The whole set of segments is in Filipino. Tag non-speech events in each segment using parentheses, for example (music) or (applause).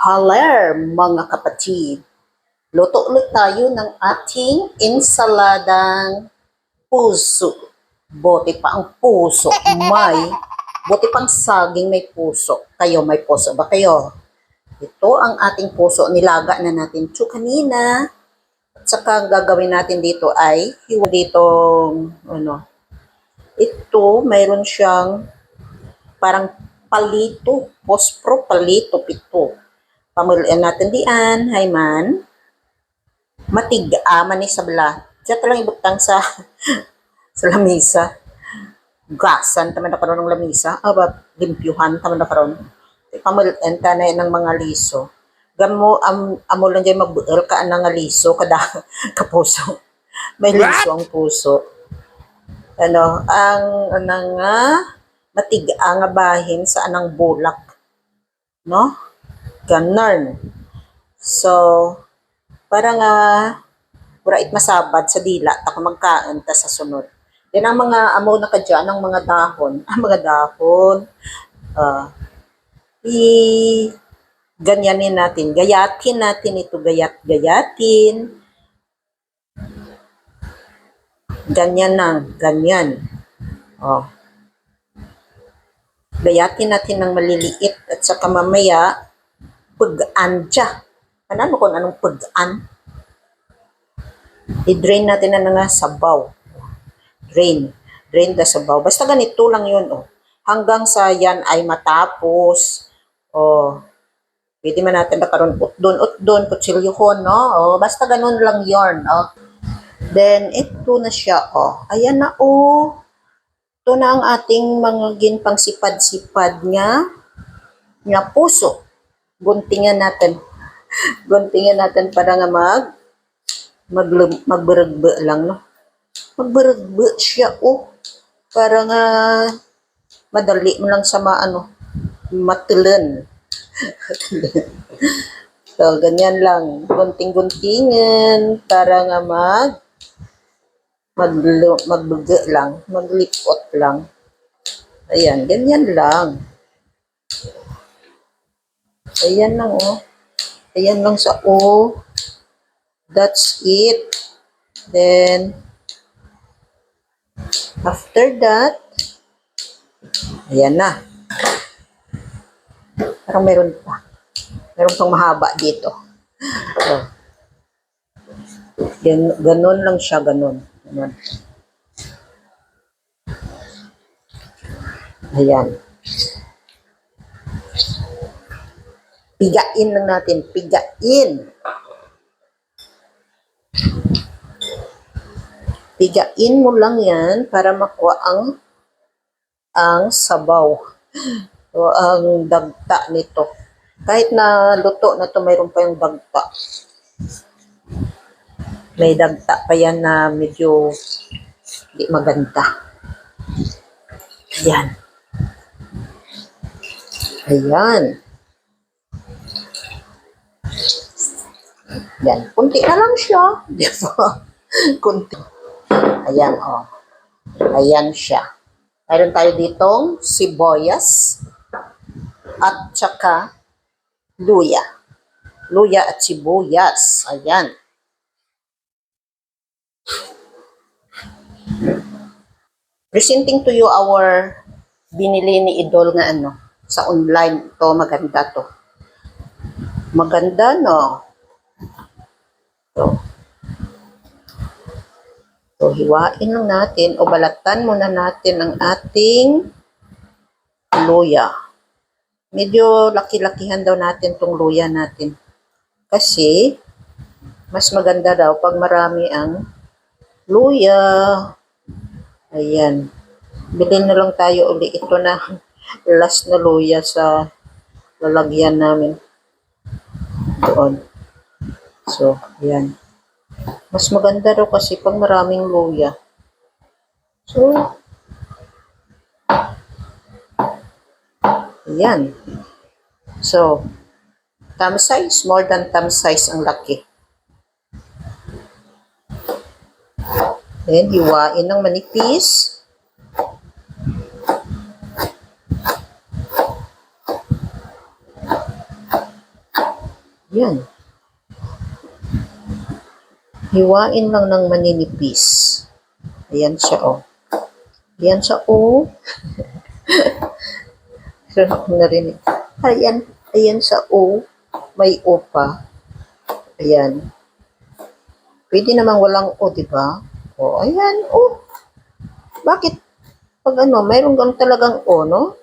Haler, mga kapatid. Luto ulit tayo ng ating ensaladang puso. Bote pa ang puso. May, bote pang saging may puso. Kayo, may puso ba kayo? Ito ang ating puso. Nilaga na natin ito kanina. At saka gagawin natin dito ay hiwa ditong, ano, ito, mayroon siyang parang palito, pospro palito, pito. Pamulian natin diyan, hayman. Matig, ama ni sabla. Diyan ka lang ibutang sa, (laughs) sa lamisa. Gasan, taman na karon ng lamisa. Aba, limpyuhan, taman na karon. Pamulian ka na ng mga liso. Gan mo, am, amo lang dyan magbuel ka ng liso, (laughs) kada, kapuso. May liso ang puso ano, ang anang nga matiga nga bahin sa anang bulak. No? Ganun. So, para nga burait masabad sa dila ta magkaan ta sa sunod. Yan ang mga amo na kadyan ang mga dahon, (laughs) ang mga dahon. ah i ganyanin natin, gayatin natin ito, gayat-gayatin. Ganyan lang, ganyan. Oh. Gayatin natin ng maliliit at saka mamaya, pag-an siya. Ano kung anong pag-an? I-drain natin na nga sabaw. Drain. Drain the sabaw. Basta ganito lang yun, oh. Hanggang sa yan ay matapos. Oh. Pwede man natin nakaroon utdon, utdon, kutsilyohon, no? Oh, basta ganun lang yon, oh. Then, ito na siya, oh. Ayan na, oh. Ito na ang ating mga ginpang sipad-sipad niya. Nga puso. Guntingan natin. (laughs) Guntingan natin para nga mag mag magberagbe lang, no? Magberagbe siya, oh. Para nga madali mo lang sa maano, matulan. (laughs) so, ganyan lang. Gunting-guntingan para nga mag maglo, magbuga lang, maglipot lang. Ayan, ganyan lang. Ayan lang, oh. Ayan lang sa O. That's it. Then, after that, ayan na. Parang meron pa. Meron pang mahaba dito. Oh. Gan ganon lang siya, ganon. Ganon. Ayan. Pigain lang natin. Pigain. Pigain mo lang yan para makuha ang ang sabaw. (gasps) O ang dagta nito. Kahit na luto na to mayroon pa yung dagta. May dagta pa yan na medyo di maganda. Ayan. Ayan. Yan. Kunti na lang siya. (laughs) Ba? Kunti. Ayan, oh. Ayan siya. Mayroon tayo ditong sibuyas at saka luya. Luya at sibuyas. Ayan. Presenting to you our binili ni Idol nga ano sa online. To maganda to. Maganda no. To. So, hiwain lang natin o balatan muna natin ang ating luya. Medyo laki-lakihan daw natin tong luya natin. Kasi, mas maganda daw pag marami ang luya. Ayan. Bilhin na lang tayo uli. Ito na last na luya sa lalagyan namin. Doon. So, ayan. Mas maganda daw kasi pag maraming luya. So, ayan. So, thumb size, more than thumb size ang laki. Then, hiwain ng manipis. Yan. Hiwain lang ng maninipis. Ayan siya, oh. Ayan siya, oh. (laughs) Meron akong narinig. Ayan, ayan siya, oh. May o pa. Ayan. Pwede namang walang o, di ba? O, ayan, o. Bakit? Pag ano, mayroong ganun talagang o, no?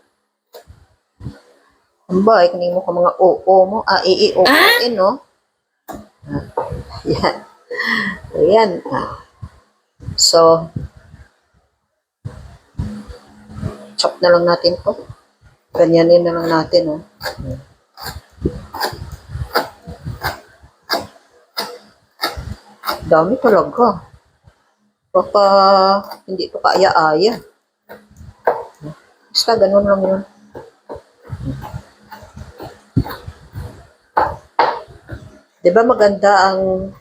Ang ba, ikanin mo ka mga o, o mo, a, i, i, o, o, eh, no? Ayan. Ayan. Ah. So, chop na lang natin to. Ganyanin na lang natin, oh. Dami talaga. Baka hindi to kaaya-aya. Basta ganun lang yun. Di ba maganda ang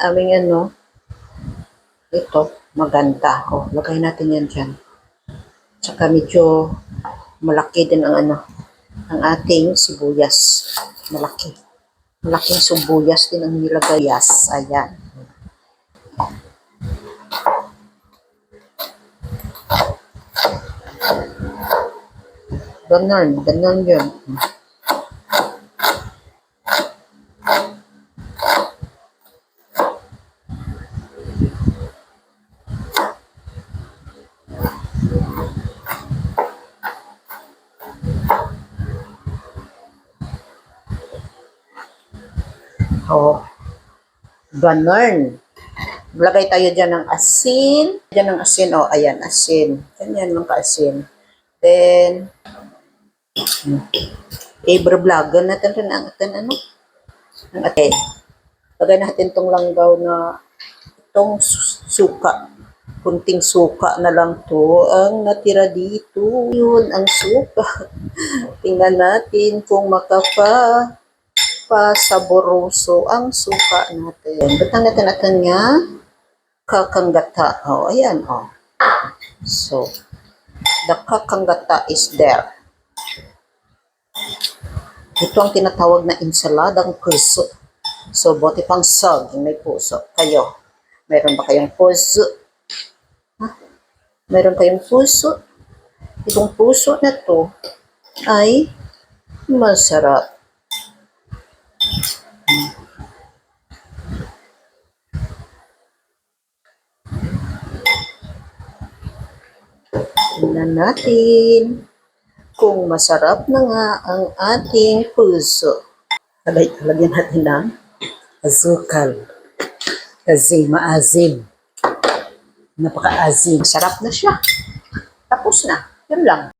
aming ano? Ito, maganda. O, lagay natin yan dyan. Tsaka medyo malaki din ang ano, ang ating sibuyas. Malaki. Malaking sibuyas din ang nilagay. Yes, ayan. Ganun, ganun yun. Oh. Ganun. Lagay tayo dyan ng asin. Dyan ng asin. Oh, ayan, asin. Ganyan lang ka-asin. Then, hmm. i-vlogan natin rin ang atin, ano? Ang atin. Lagay natin tong langgaw na itong su- suka. Kunting suka na lang to ang natira dito. Yun, ang suka. (laughs) Tingnan natin kung makapa pa saboroso ang suka natin. Batang natin natin nga kakanggata. Oh, ayan, oh. So, the kakanggata is there. Ito ang tinatawag na insaladang puso. So, bote pang yung may puso. Kayo, mayroon ba kayong puso? Ha? Mayroon kayong puso? Itong puso na to ay masarap. Tingnan natin kung masarap na nga ang ating puso. Lagay, lagyan natin ng azukal. Kasi maazim. Napaka-azim. Sarap na siya. Tapos na. Yun lang.